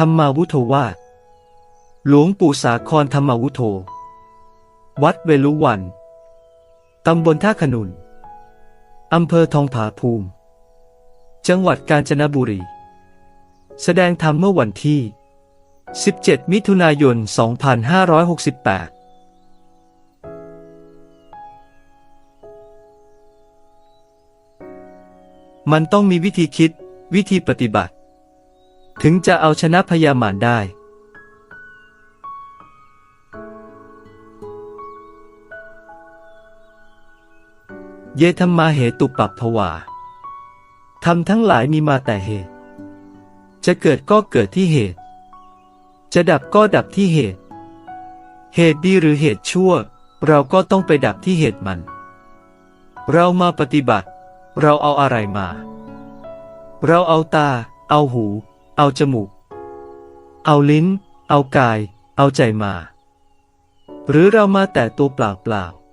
ธรรมาวุโธวาหลวงปู่สาครธรรมาวุโธ วัดเวลุวัน ตำบลท่าขนุน อำเภอทองผาภูมิ จังหวัดกาญจนบุรี แสดงธรรมเมื่อวันที่ 17 มิถุนายน 2568มันต้องมีวิธีคิด วิธีปฏิบัติ ถึงจะเอาชนะพยามารได้ เยธรรมาเหตุปัปภวาทำทั้งหลายมีมาแต่เหตุ จะเกิดก็เกิดที่เหตุ จะดับก็ดับที่เหตุ เหตุดีหรือเหตุชั่ว เราก็ต้องไปดับที่เหตุมัน เรามาปฏิบัติ เราเอาอะไรมา เราเอาตา เอาหู เอาจมูก เอาลิ้น เอากาย เอาใจมา หรือเรามาแต่ตัวเปล่าเปล่าๆ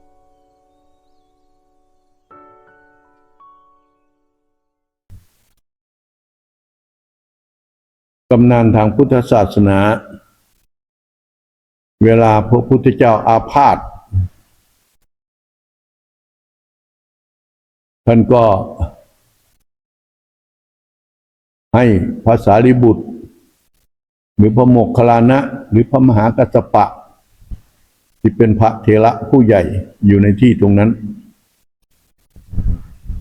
ตำนานทางพุทธศาสนา เวลาพระพุทธเจ้าอาพาธท่านก็ ให้ภาษาลิบุตร หรือพระโมคคลานะ หรือพระมหากัสสปะ ที่เป็นพระเถระผู้ใหญ่อยู่ในที่ตรงนั้น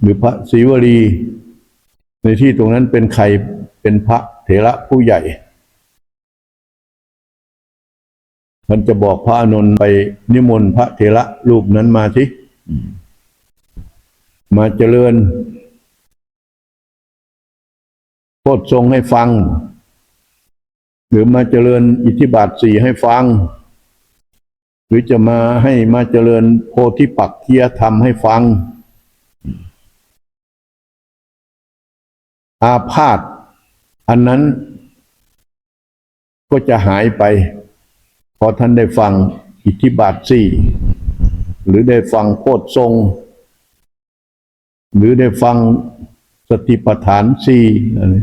หรือพระศรีวลีในที่ตรงนั้นเป็นใครเป็นพระเถระผู้ใหญ่ท่านจะบอกพระอานนไปนิมนต์พระเถระรูปนั้นมาสิมาเจริญ โพธทรงให้ฟัง หรือมาเจริญอิทธิบาทสี่ให้ฟัง หรือจะมาให้มาเจริญโพธิปักเคียธรรมให้ฟัง อาพาธอันนั้นก็จะหายไป พอท่านได้ฟังอิทธิบาทสี่หรือได้ฟังโพธทรง หรือได้ฟังสติปัฏฐานสี่อะไร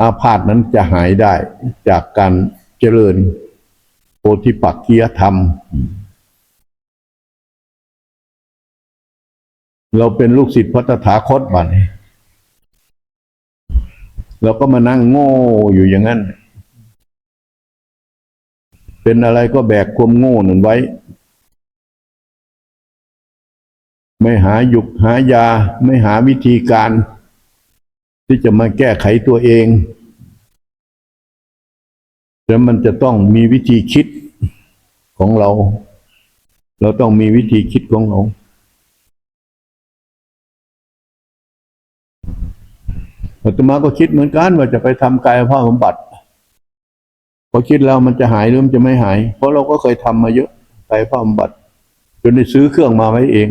อาพาธนั้นจะหายได้จากการเจริญโพธิปักคียธรรม เราเป็นลูกศิษย์พระตถาคตบัดนี้เราก็มานั่งโง่อยู่อย่างนั้น เป็นอะไรก็แบกความโง่นั่นไว้ ไม่หาหยุกหายาไม่หาวิธีการ ที่จะมาแก้ไขตัวเอง แล้วมันจะต้องมีวิธีคิดของเรา เราต้องมีวิธีคิดของเรา อาตมาก็คิดเหมือนกันว่าจะไปทำกายภาพบำบัดพอคิดแล้วมันจะหายหรือมันจะไม่หาย เพราะเราก็เคยทำมาเยอะกายภาพบำบัดจนได้ซื้อเครื่องมาไว้เอง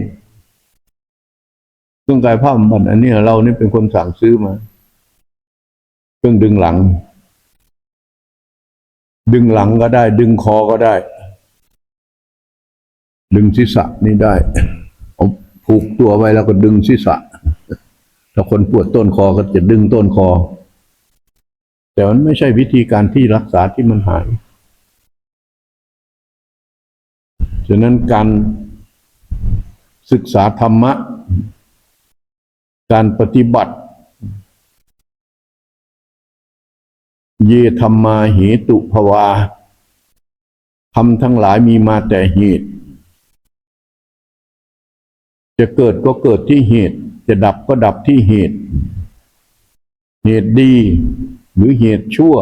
เครื่องกายภาพบำบัดอันนี้เรานี่เป็นคนสั่งซื้อมา เครื่องดึงหลัง ดึงหลังก็ได้ ดึงคอก็ได้ ดึงศีรษะนี่ได้เอาผูกตัวไว้แล้วก็ดึงศีรษะ ถ้าคนปวดต้นคอก็จะดึงต้นคอ แต่มันไม่ใช่วิธีการที่รักษาที่มันหายฉะนั้นการศึกษาธรรมะ การปฏิบัติ เยธรรมาเหตุภวาทำทั้งหลายมีมาแต่เหตุ จะเกิดก็เกิดที่เหตุ จะดับก็ดับที่เหตุ เหตุดีหรือเหตุชั่ว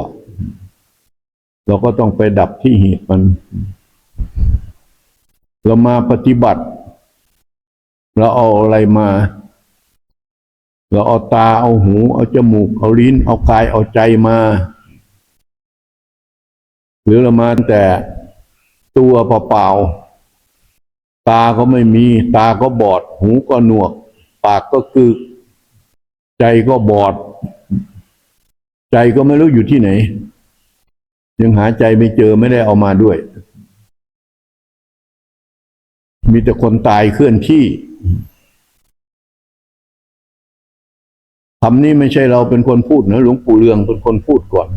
เราก็ต้องไปดับที่เหตุมัน เรามาปฏิบัติ เราเอาอะไรมา เราเอาตาเอาหู เอาจมูก เอาลิ้น เอากายเอาใจมา หรือเรามาแต่ตัวเปล่าๆตาก็ไม่มี ตาก็บอด หูก็หนวก ปากก็กึก ใจก็บอด ใจก็ไม่รู้อยู่ที่ไหน ยังหาใจไม่เจอไม่ได้เอามาด้วย มีแต่คนตายเคลื่อนที่ คำนี้ไม่ใช่เราเป็นคนพูดนะหลวงปู่เรืองเป็นคนพูดก่อน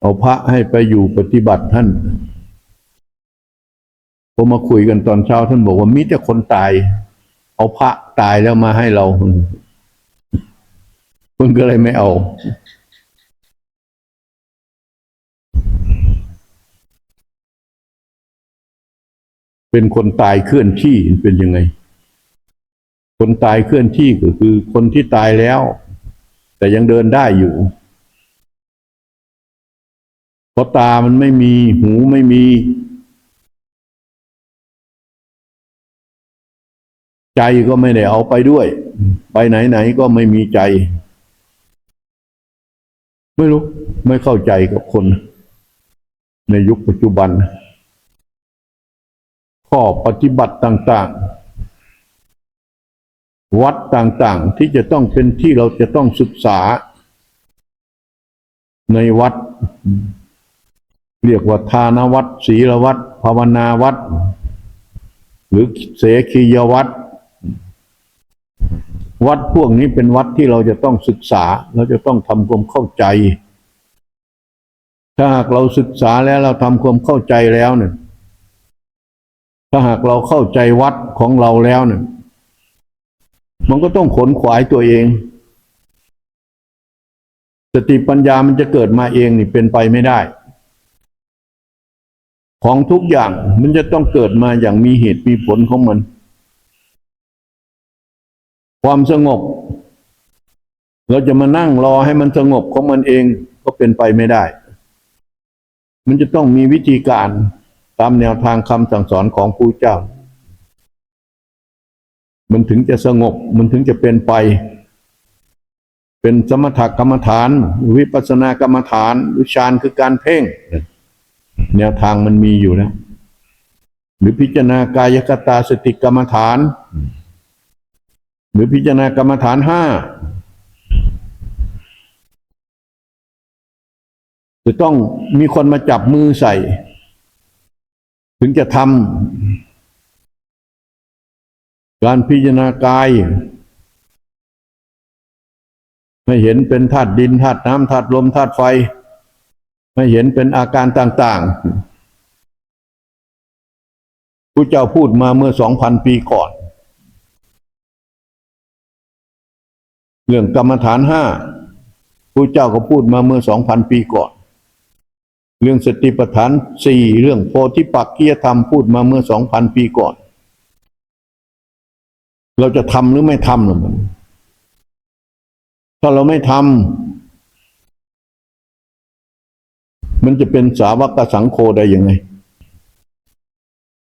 เอาพระให้ไปอยู่ปฏิบัติท่านพอมาคุยกันตอนเช้าท่านบอกว่ามีแต่คนตาย เอาพระตายแล้วมาให้เราเพิ่งก็เลยไม่เอา เป็นคนตายเคลื่อนที่เป็นยังไง คนตายเคลื่อนที่ก็คือคนที่ตายแล้ว แต่ยังเดินได้อยู่ เพราะตามันไม่มีหูไม่มี ใจก็ไม่ได้เอาไปด้วย ไปไหนไหนก็ไม่มีใจ ไม่รู้ ไม่เข้าใจกับคน ในยุคปัจจุบัน ข้อปฏิบัติต่าง ๆ วัดต่างๆ ที่จะต้องเป็นที่เราจะต้องศึกษา ในวัด เรียกว่าทานวัดศีลวัดภาวนาวัด หรือเสขียวัด วัดพวกนี้เป็นวัดที่เราจะต้องศึกษา เราจะต้องทำความเข้าใจ ถ้าหากเราศึกษาแล้วเราทำความเข้าใจแล้วเนี่ยถ้าหากเราเข้าใจวัดของเราแล้วเนี่ย มันก็ต้องขนขวายตัวเอง สติปัญญามันจะเกิดมาเองนี่เป็นไปไม่ได้ ของทุกอย่างมันจะต้องเกิดมาอย่างมีเหตุมีผลของมัน ความสงบ เราจะมานั่งรอให้มันสงบของมันเองก็เป็นไปไม่ได้ มันจะต้องมีวิธีการตามแนวทางคำสั่งสอนของผู้เจ้า มันถึงจะสงบ มันถึงจะเป็นไป เป็นสมถกรรมฐาน วิปัสสนากรรมฐานหรือฌานคือการเพ่ง แนวทางมันมีอยู่แล้วหรือพิจารณากายกตาสติกรรมฐาน หรือพิจารณากรรมฐานห้าจะต้องมีคนมาจับมือใส่ ถึงจะทำ การพิจารณากาย ไม่เห็นเป็นธาตุดินธาตุน้ำธาตุลมธาตุไฟ ไม่เห็นเป็นอาการต่างๆผู้เจ้าพูดมาเมื่อสองพันปีก่อน เรื่องกรรมฐานห้าผู้เจ้าก็พูดมาเมื่อสองพันปีก่อน เรื่องสติปัฏฐานสี่เรื่องโพธิปักกียธรรมพูดมาเมื่อสองพันปีก่อน เราจะทำหรือไม่ทำล่ะมันถ้าเราไม่ทำมันจะเป็นสาวกสังโฆได้ยังไง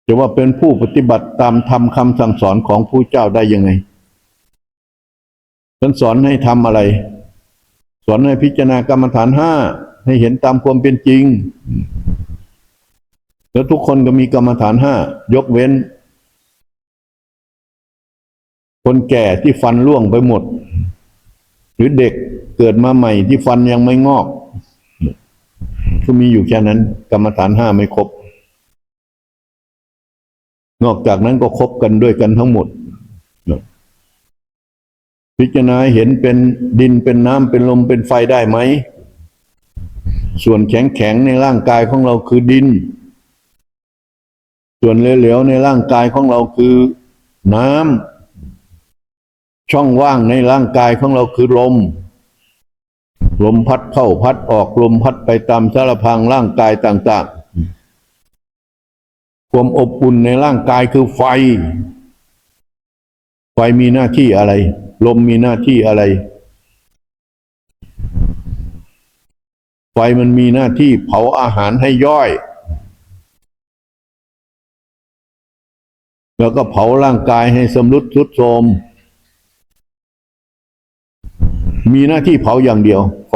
จะว่าเป็นผู้ปฏิบัติตามธรรมคำสั่งสอนของผู้เจ้าได้ยังไงท่านสอนให้ทำอะไร สอนให้พิจารณากรรมฐานห้าให้เห็นตามความเป็นจริง แล้วทุกคนก็มีกรรมฐานห้ายกเว้น คนแก่ที่ฟันร่วงไปหมด หรือเด็กเกิดมาใหม่ที่ฟันยังไม่งอก ก็มีอยู่แค่นั้น กรรมฐานห้าไม่ครบ นอกจากนั้นก็ครบกันด้วยกันทั้งหมด พิจารณาเห็นเป็นดินเป็นน้ำเป็นลมเป็นไฟได้ไหม ส่วนแข็งแข็งในร่างกายของเราคือดิน ส่วนเหลวๆในร่างกายของเราคือน้ำ ช่องว่างในร่างกายของเราคือลม ลมพัดเข้าพัดออกลมพัดไปตามสารพังร่างกายต่างๆ ความอบอุ่นในร่างกายคือไฟ ไฟมีหน้าที่อะไร ลมมีหน้าที่อะไร ไฟมันมีหน้าที่เผาอาหารให้ย่อย แล้วก็เผาร่างกายให้สำรุดทรุดโทรม มีหน้าที่เผาอย่างเดียว ไฟ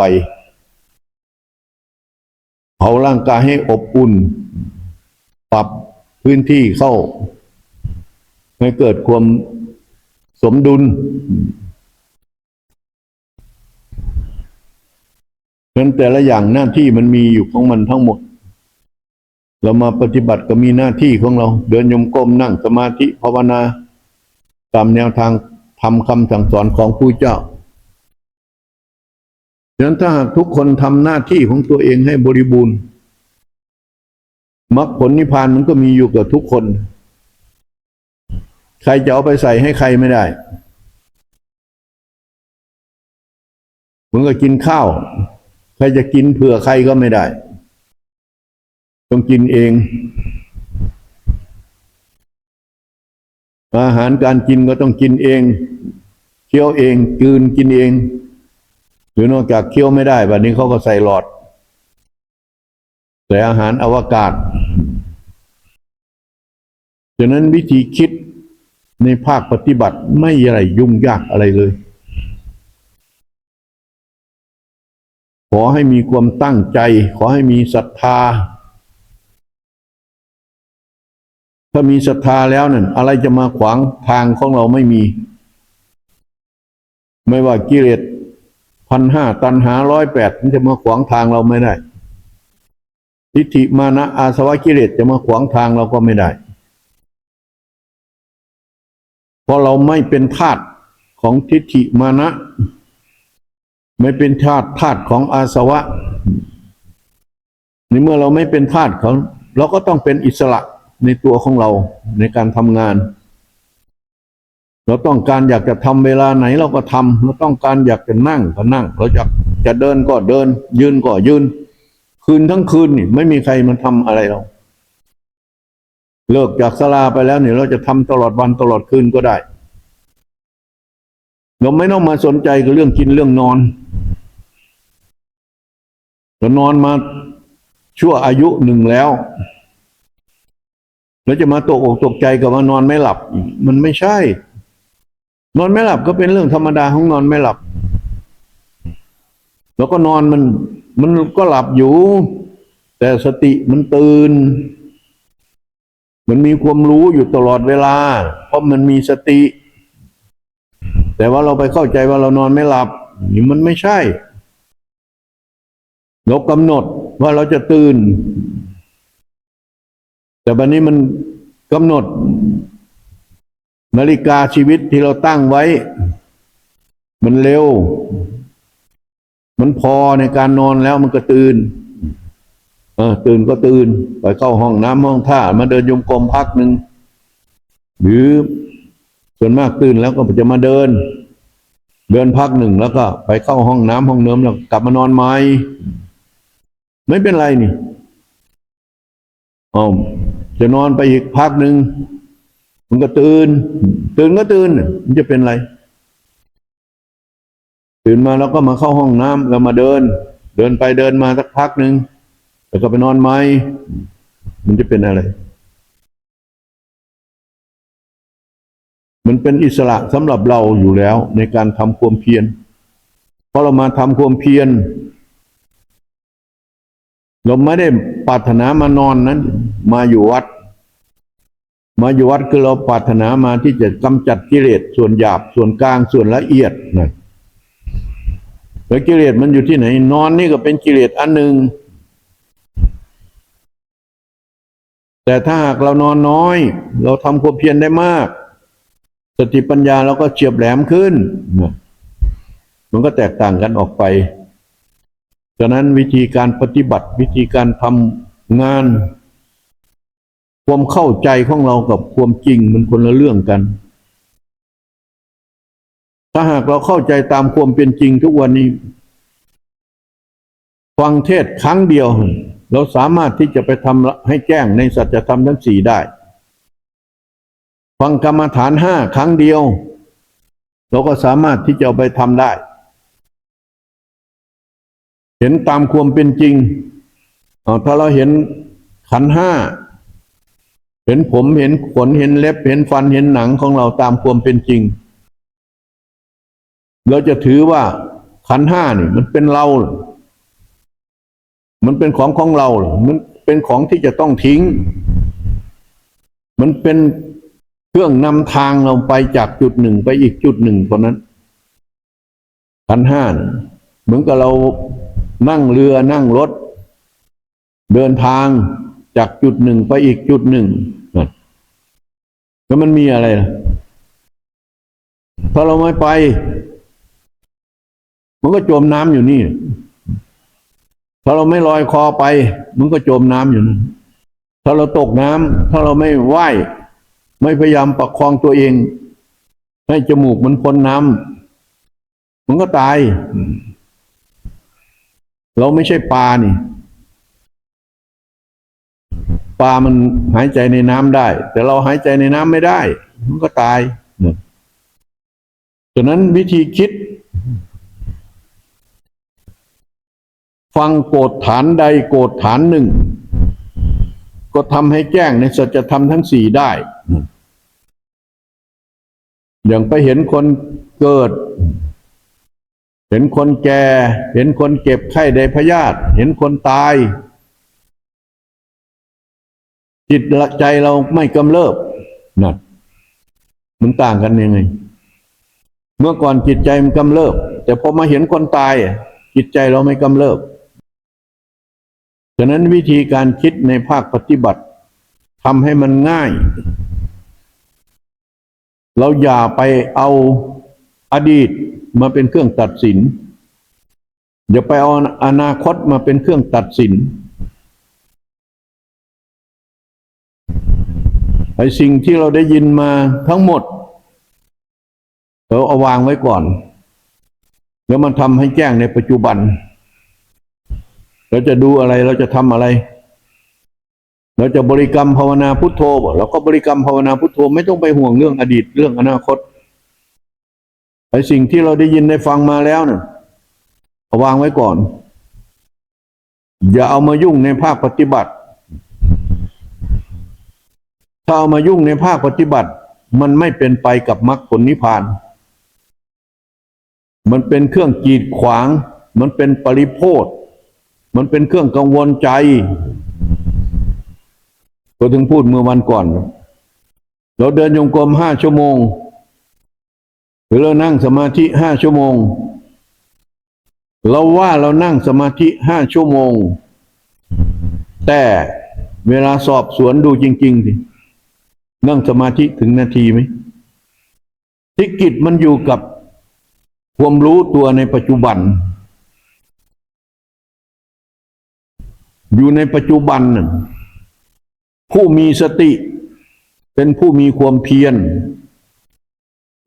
เผาร่างกายให้อบอุ่น ปรับพื้นที่เข้า ให้เกิดความสมดุลเพราะฉะนั้นแต่ละอย่างหน้าที่มันมีอยู่ของมันทั้งหมด เรามาปฏิบัติก็มีหน้าที่ของเรา เดินยมกลมนั่งสมาธิภาวนา ตามแนวทางทำคำสั่งสอนของผู้เจ้า ฉะนั้นถ้าหากทุกคนทำหน้าที่ของตัวเองให้บริบูรณ์มรรคผลนิพพานมันก็มีอยู่กับทุกคน ใครจะเอาไปใส่ให้ใครไม่ได้เหมันก็กินข้าว ใครจะกินเผื่อใครก็ไม่ได้ ต้องกินเอง อาหารการกินก็ต้องกินเองเคี้ยวเองกืนกินเอง หรือนอกจากเคี้ยวไม่ได้แบบนี้เขาก็ใส่หลอด ใส่อาหารอวกาศฉะนั้นวิธีคิดในภาคปฏิบัติไม่อะไรยุ่งยากอะไรเลย ขอให้มีความตั้งใจ ขอให้มีศรัทธา ถ้ามีศรัทธาแล้วนั่นอะไรจะมาขวางทางของเราไม่มี ไม่ว่ากิเลส พันห้าตันหาร้อยแปดมันจะมาขวางทางเราไม่ได้ทิฏฐิมานะอาสวะกิเลสจะมาขวางทางเราก็ไม่ได้ เพราะเราไม่เป็นทาสของทิฏฐิมานะ ไม่เป็นทาสทาสของอาสวะในเมื่อเราไม่เป็นทาสเขาเราก็ต้องเป็นอิสระในตัวของเราในการทำงาน เราต้องการอยากจะทำเวลาไหนเราก็ทำเราต้องการอยากจะนั่งก็นั่ง เราอยากจะเดินก็เดิน ยืนก็ยืน คืนทั้งคืนนี่ไม่มีใครมันทำอะไรเรา เลิกจากสลาไปแล้วเนี่ยเราจะทำตลอดวันตลอดคืนก็ได้ เราไม่ต้องมาสนใจกับเรื่องกินเรื่องนอนเรานอนมาชั่วอายุหนึ่งแล้วแล้วจะมาตกอกตกใจกับว่านอนไม่หลับ มันไม่ใช่ นอนไม่หลับก็เป็นเรื่องธรรมดาของนอนไม่หลับ แล้วก็นอนมัน มันก็หลับอยู่ แต่สติมันตื่น มันมีความรู้อยู่ตลอดเวลา เพราะมันมีสติ แต่ว่าเราไปเข้าใจว่าเรานอนไม่หลับนี่มันไม่ใช่เรากำหนดว่าเราจะตื่น แต่บัดนี้มันกำหนด นาฬิกาชีวิตที่เราตั้งไว้ มันเร็ว มันพอในการนอนแล้วมันก็ตื่น เออ ตื่นก็ตื่น ไปเข้าห้องน้ำห้องท่ามาเดินยมกลมพักหนึ่งหรือส่วนมากตื่นแล้วก็จะมาเดิน เดินพักหนึ่งแล้วก็ ไปเข้าห้องน้ำห้องเนิมแล้วกลับมานอนใหม่ไม่เป็นไรนี่อ๋อจะนอนไปอีกพักหนึ่ง มันก็ตื่น ตื่นก็ตื่น มันจะเป็นอะไร ตื่นมาแล้วก็มาเข้าห้องน้ำแล้วมาเดิน เดินไปเดินมาสักพักหนึ่งแล้วก็ไปนอนไหมมันจะเป็นอะไร มันเป็นอิสระสำหรับเราอยู่แล้วในการทำความเพียรเพราะเรามาทำความเพียรเราไม่ได้ปรารถนามานอนนั้น มาอยู่วัด มาอยู่วัดคือเราปรารถนามาที่จะกำจัดกิเลสส่วนหยาบส่วนกลางส่วนละเอียดนะแล้วกิเลสมันอยู่ที่ไหน นอนนี่ก็เป็นกิเลสอันหนึ่งแต่ถ้าหากเรานอนน้อย เราทำความเพียรได้มาก สติปัญญาเราก็เฉียบแหลมขึ้นนะมันก็แตกต่างกันออกไปฉะนั้นวิธีการปฏิบัติวิธีการทำงาน ความเข้าใจของเรากับความจริงมันคนละเรื่องกัน ถ้าหากเราเข้าใจตามความเป็นจริงทุกวันนี้ ฟังเทศครั้งเดียว เราสามารถที่จะไปทำให้แจ้งในสัจธรรมทั้งสี่ได้ ฟังกรรมฐานห้าครั้งเดียว เราก็สามารถที่จะไปทำได้ เห็นตามความเป็นจริงถ้าเราเห็นขันห้า เห็นผมเห็นขนเห็นเล็บเห็นฟันเห็นหนังของเราตามความเป็นจริง เราจะถือว่าขันห้านี่ มันเป็นเรา มันเป็นของของเรามันเป็นของที่จะต้องทิ้ง มันเป็นเครื่องนำทางเราไปจากจุดหนึ่งไปอีกจุดหนึ่งเพราะนั้นขันห้าน่เหมือนกับเรานั่งเรือนั่งรถ เดินทาง จากจุดหนึ่งไปอีกจุดหนึ่งนั่นแล้วมันมีอะไรล่ะถ้าเราไม่ไป มันก็จมน้ำอยู่นี่ ถ้าเราไม่ลอยคอไป มันก็จมน้ำอยู่นั่นถ้าเราตกน้ำถ้าเราไม่ว่ายไม่พยายามประคองตัวเอง ให้จมูกมันพ้นน้ำมันก็ตาย เราไม่ใช่ปลานี่ ปลามันหายใจในน้ำได้ แต่เราหายใจในน้ำไม่ได้ มันก็ตายเนี่ยฉะนั้นวิธีคิด ฟังโกรธฐานใดโกรธฐานหนึ่ง ก็ทำให้แจ้งในสัจธรรมทั้งสี่ได้ อย่างไปเห็นคนเกิด เห็นคนแก่ เห็นคนเก็บไข้ได้พยาธิเห็นคนตาย จิตละใจเราไม่กำเริบนะมันต่างกันยังไง เมื่อก่อนจิตใจมันกำเริบ แต่พอมาเห็นคนตายอะจิตใจเราไม่กำเริบฉะนั้นวิธีการคิดในภาคปฏิบัติทำให้มันง่าย เราอย่าไปเอาอดีตมาเป็นเครื่องตัดสิน อย่าไปเอาอนาคตมาเป็นเครื่องตัดสิน ไอ้สิ่งที่เราได้ยินมาทั้งหมด เราเอาวางไว้ก่อน แล้วมันทำให้แจ้งในปัจจุบัน เราจะดูอะไรเราจะทำอะไร เราจะบริกรรมภาวนาพุทโธเราก็บริกรรมภาวนาพุทโธไม่ต้องไปห่วงเรื่องอดีตเรื่องอนาคตไอ้สิ่งที่เราได้ยินได้ฟังมาแล้วเนี่ยเอาวางไว้ก่อน อย่าเอามายุ่งในภาคปฏิบัติ ถ้าเอามายุ่งในภาคปฏิบัติ มันไม่เป็นไปกับมรรคผลนิพพาน มันเป็นเครื่องกีดขวาง มันเป็นปริโพธมันเป็นเครื่องกังวลใจ ก็ถึงพูดเมื่อวันก่อน เราเดินโยงกรมห้าชั่วโมง หรือเรานั่งสมาธิห้าชั่วโมง เราว่าเรานั่งสมาธิห้าชั่วโมง แต่เวลาสอบสวนดูจริงๆสิ นั่งสมาธิถึงนาทีไหมที่กิจมันอยู่กับความรู้ตัวในปัจจุบัน อยู่ในปัจจุบัน ผู้มีสติ เป็นผู้มีความเพียร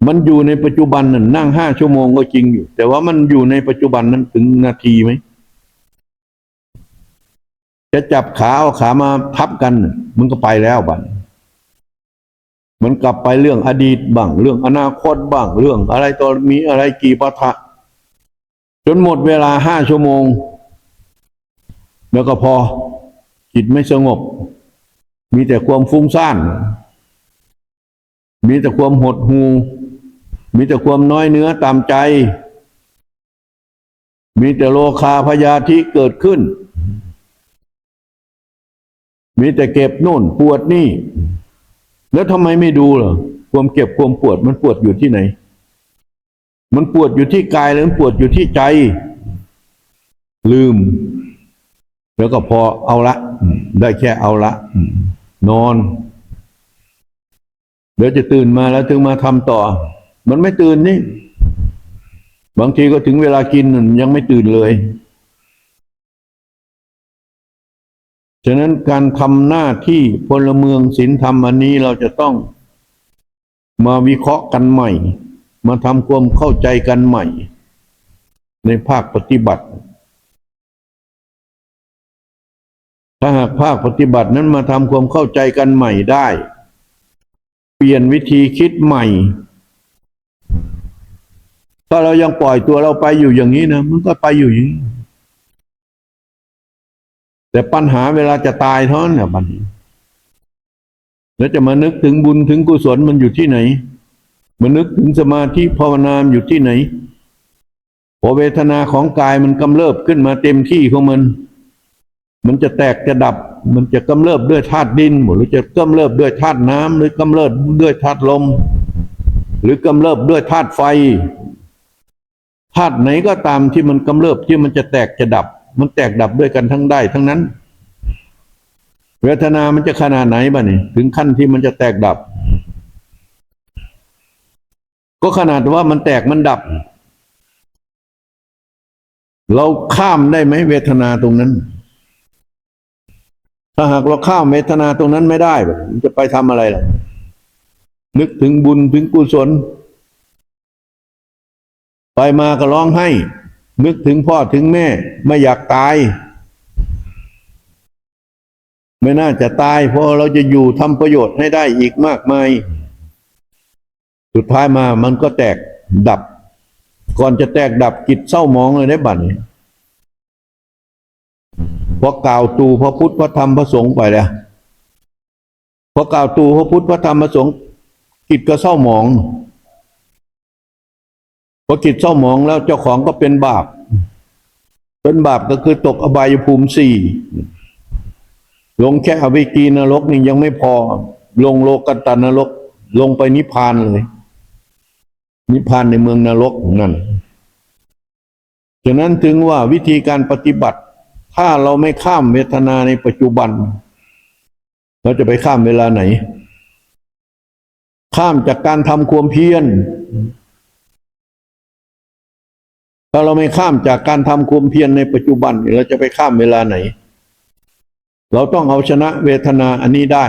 มันอยู่ในปัจจุบันน่ะนั่งห้าชั่วโมงก็จริงอยู่ แต่ว่ามันอยู่ในปัจจุบันนั้นถึงนาทีไหม จะจับขาเอาขามาทับกัน มันก็ไปแล้วบัด มันกลับไปเรื่องอดีตบ้างเรื่องอนาคตบ้างเรื่องอะไรต่อมีอะไรกี่ปะทะ จนหมดเวลาห้าชั่วโมง แล้วก็พอจิตไม่สงบ มีแต่ความฟุ้งซ่าน มีแต่ความหดหูมีแต่ความน้อยเนื้อตามใจ มีแต่โลคาพยาธิเกิดขึ้น มีแต่เก็บนู่นปวดนี่ แล้วทำไมไม่ดูล่ะความเก็บความปวดมันปวดอยู่ที่ไหน มันปวดอยู่ที่กายหรือมันปวดอยู่ที่ใจ ลืม แล้วก็พอเอาละ ได้แค่เอาละ นอน เดี๋ยวจะตื่นมาแล้วถึงมาทำต่อ มันไม่ตื่นนี่ บางทีก็ถึงเวลากินยังไม่ตื่นเลย ฉะนั้นการทำหน้าที่พลเมืองศีลธรรมอันนี้เราจะต้องมาวิเคราะห์กันใหม่ มาทำความเข้าใจกันใหม่ ในภาคปฏิบัติ ถ้าหากภาคปฏิบัตินั้นมาทำความเข้าใจกันใหม่ได้ เปลี่ยนวิธีคิดใหม่ ถ้าเรายังปล่อยตัวเราไปอยู่อย่างนี้นะมันก็ไปอยู่อย่างนี้ แต่ปัญหาเวลาจะตายเท่านั้นแหละบัดนี้แล้วจะมานึกถึงบุญถึงกุศลมันอยู่ที่ไหนมานึกถึงสมาธิภาวนามอยู่ที่ไหนพอเวทนาของกายมันกำเริบขึ้นมาเต็มที่ของมัน มันจะแตกจะดับ มันจะกำเริบด้วยธาตุดิน หรือจะกำเริบด้วยธาตุน้ำหรือกำเริบด้วยธาตุลม หรือกำเริบด้วยธาตุไฟธาตุไหนก็ตามที่มันกำเริบที่มันจะแตกจะดับ มันแตกดับด้วยกันทั้งได้ ทั้งนั้น เวทนามันจะขนาดไหนบ้านี่ถึงขั้นที่มันจะแตกดับ ก็ขนาดว่ามันแตกมันดับ เราข้ามได้ไหมเวทนาตรงนั้น ถ้าหากเราข้ามเวทนาตรงนั้นไม่ได้มันจะไปทำอะไรล่ะ นึกถึงบุญถึงกุศล ไปมาก็ร้องไห้ นึกถึงพ่อถึงแม่ ไม่อยากตาย ไม่น่าจะตาย เพราะเราจะอยู่ทำประโยชน์ให้ได้อีกมากมาย สุดท้ายมามันก็แตกดับ ก่อนจะแตกดับกิจเศร้าหมองเลยได้บัดนี้พอกล่าวตูพระพุทธพระธรรมพระสงฆ์ไปแล้วพอกล่าวตูพระพุทธพระธรรมพระสงฆ์กิจก็เศร้าหมอง พอกิจเศร้าหมองแล้วเจ้าของก็เป็นบาป เป็นบาปก็คือตกอบายภูมิสี่ลงแค่อวิกีนรกนี่ยังไม่พอ ลงโลกันตานรก ลงไปนิพพานเลย นิพพานในเมืองนรกนั่นฉะนั้นถึงว่าวิธีการปฏิบัติ ถ้าเราไม่ข้ามเวทนาในปัจจุบัน เราจะไปข้ามเวลาไหน ข้ามจากการทำความเพียร ถ้าเราไม่ข้ามจากการทำความเพียรในปัจจุบันเราจะไปข้ามเวลาไหน เราต้องเอาชนะเวทนาอันนี้ได้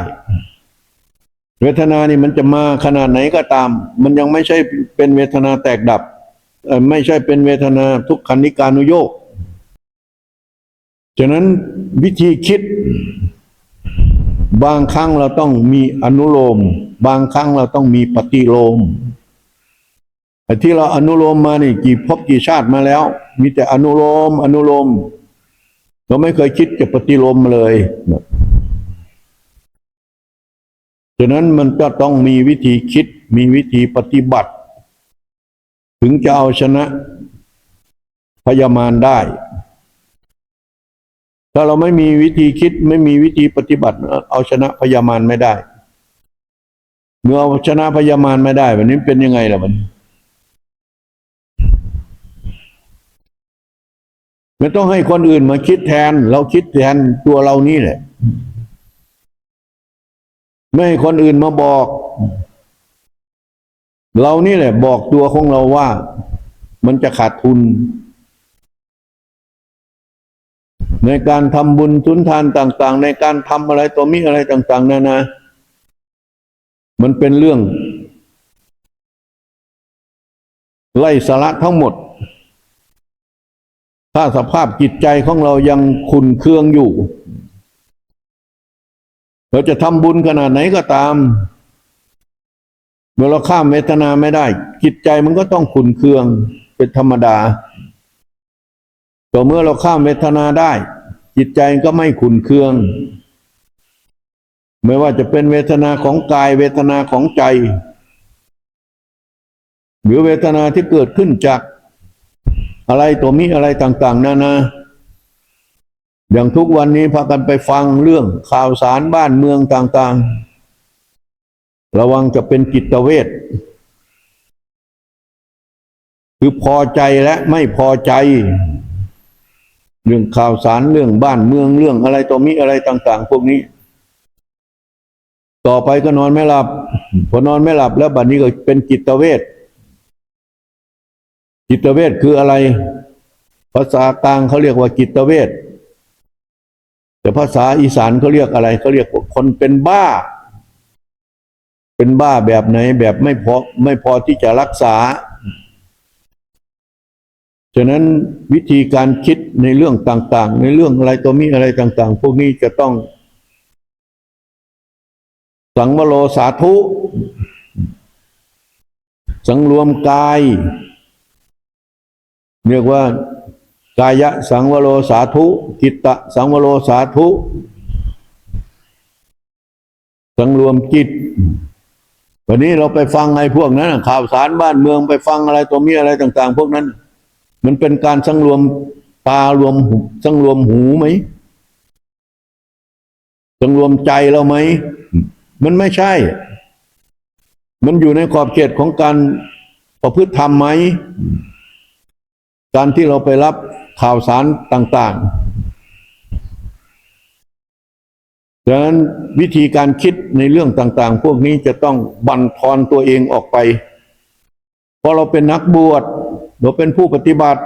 เวทนานี่มันจะมาขนาดไหนก็ตาม มันยังไม่ใช่เป็นเวทนาแตกดับไม่ใช่เป็นเวทนาทุกขันิการุโยกฉะนั้นวิธีคิด บางครั้งเราต้องมีอนุโลม บางครั้งเราต้องมีปฏิโลม ที่เราอนุโลมมานี่กี่ภพกี่ชาติมาแล้ว มีแต่อนุโลม อนุโลม เราไม่เคยคิดจะปฏิโลมเลยฉะนั้นมันก็ต้องมีวิธีคิดมีวิธีปฏิบัติ ถึงจะเอาชนะพยามารได้ ถ้าเราไม่มีวิธีคิดไม่มีวิธีปฏิบัติ เอาชนะพยามารไม่ได้ เมื่อเอาชนะพยามารไม่ได้ วันนี้เป็นยังไงล่ะมัน ไม่ต้องให้คนอื่นมาคิดแทน เราคิดแทนตัวเรานี่แหละ ไม่ให้คนอื่นมาบอก เรานี่แหละ บอกตัวของเราว่า มันจะขาดทุน ในการทำบุญทุนทานต่าง ๆ ในการทำอะไรตัวมีอะไรต่าง ๆนานามันเป็นเรื่อง ไล่สาระทั้งหมด ถ้าสภาพจิตใจของเรายังขุนเคืองอยู่ เราจะทำบุญขนาดไหนก็ตาม เมื่อเราข้ามเวทนาไม่ได้ จิตใจมันก็ต้องขุนเคืองเป็นธรรมดาต่อเมื่อเราข้ามเวทนาได้ จิตใจก็ไม่ขุนเคือง ไม่ว่าจะเป็นเวทนาของกายเวทนาของใจ หรือเวทนาที่เกิดขึ้นจาก อะไรตัวมีอะไรต่าง ๆนานาอย่างทุกวันนี้พากันไปฟังเรื่องข่าวสารบ้านเมืองต่าง ๆ ระวังจะเป็นจิตเวทคือพอใจและไม่พอใจ เรื่องข่าวสารเรื่องบ้านเมืองเรื่องอะไรตัวมีอะไรต่าง ๆ พวกนี้ ต่อไปก็นอนไม่หลับ พอนอนไม่หลับแล้วบัดนี้ก็เป็นจิตเวท จิตเวทคืออะไร ภาษากลางเขาเรียกว่าจิตเวทแต่ภาษาอีสานเขาเรียกอะไรเขาเรียกคนเป็นบ้า เป็นบ้าแบบไหนแบบไม่พอไม่พอที่จะรักษา ฉะนั้นวิธีการคิดในเรื่องต่าง ๆ ในเรื่องอะไรตัวมีอะไรต่าง ๆ พวกนี้จะต้อง สังวโรสาธุ สังรวมกาย เรียกว่ากายะสังวโรสาธุจิตตะสังวโรสาธุสังรวมจิต วันนี้เราไปฟังไอ้พวกนั้นข่าวสารบ้านเมืองไปฟังอะไรตัวมีอะไรต่าง ๆ พวกนั้น มันเป็นการสังรวมตารวมหูสังรวมหูไหมสังรวมใจเราไหมมันไม่ใช่ มันอยู่ในขอบเขตของการประพฤติธรรมไหม การที่เราไปรับข่าวสารต่างๆดังนั้นวิธีการคิดในเรื่องต่างๆ พวกนี้จะต้องบันทอนตัวเองออกไปราะเราเป็นนักบวช เราเป็นผู้ปฏิบัติ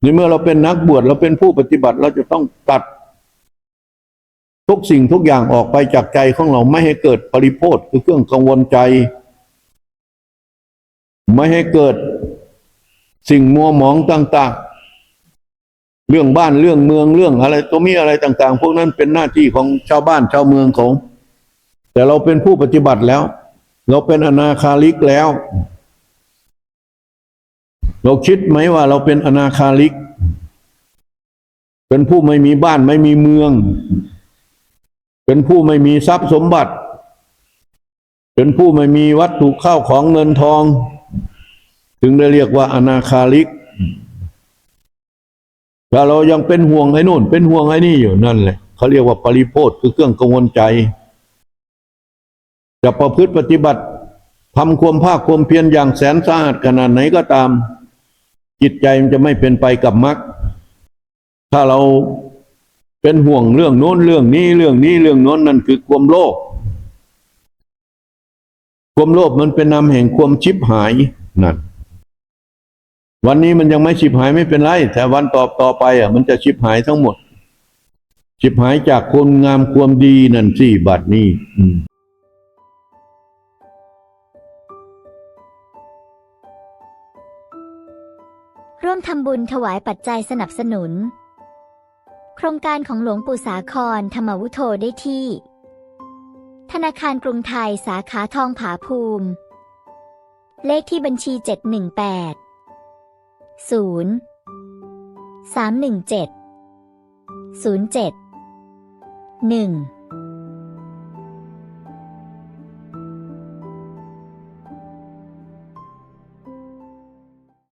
ในเมื่อเราเป็นนักบวช เราเป็นผู้ปฏิบัติ เราจะต้องตัดทุกสิ่งทุกอย่างออกไปจากใจของเราไม่ให้เกิดปริโภทคือเครื่องกังวลใจ ไม่ให้เกิด สิ่งมัวหมองต่าง ๆ เรื่องบ้านเรื่องเมืองเรื่องอะไรตัวมีอะไรต่าง ๆ พวกนั้นเป็นหน้าที่ของชาวบ้านชาวเมืองของ แต่เราเป็นผู้ปฏิบัติแล้ว เราเป็นอนาคาลิกแล้ว เราคิดไหมว่าเราเป็นอนาคาลิก เป็นผู้ไม่มีบ้านไม่มีเมือง เป็นผู้ไม่มีทรัพย์สมบัติ เป็นผู้ไม่มีวัตถุข้าวของเงินทอง ถึงได้เรียกว่าอนาคาลิกถ้าเรายังเป็นห่วงไอ้นู่น เป็นห่วงไอ้นี่อยู่นั่นแหละเขาเรียกว่าปริโพธคือเครื่องกังวลใจ จะประพฤติปฏิบัติทำความภาคความเพียรอย่างแสนสาหัสขนาดไหนก็ตาม จิตใจมันจะไม่เป็นไปกับมรรคถ้าเราเป็นห่วงเรื่องโน้นเรื่องนี้เรื่องนี้เรื่องโน้นนั่นคือความโลภความโลภมันเป็นนามแห่งความชิบหายนั่น วันนี้มันยังไม่ชิบหายไม่เป็นไร แต่วันต่อต่อไปอะ มันจะชิบหายทั้งหมด ชิบหายจากความงามความดีนั่นสิบัดนี้อืมร่วมทำบุญถวายปัจจัยสนับสนุน โครงการของหลวงปู่สาครธรรมวุโธได้ที่ ธนาคารกรุงไทยสาขาทองผาภูมิ เลขที่บัญชี 718 0 317 07 1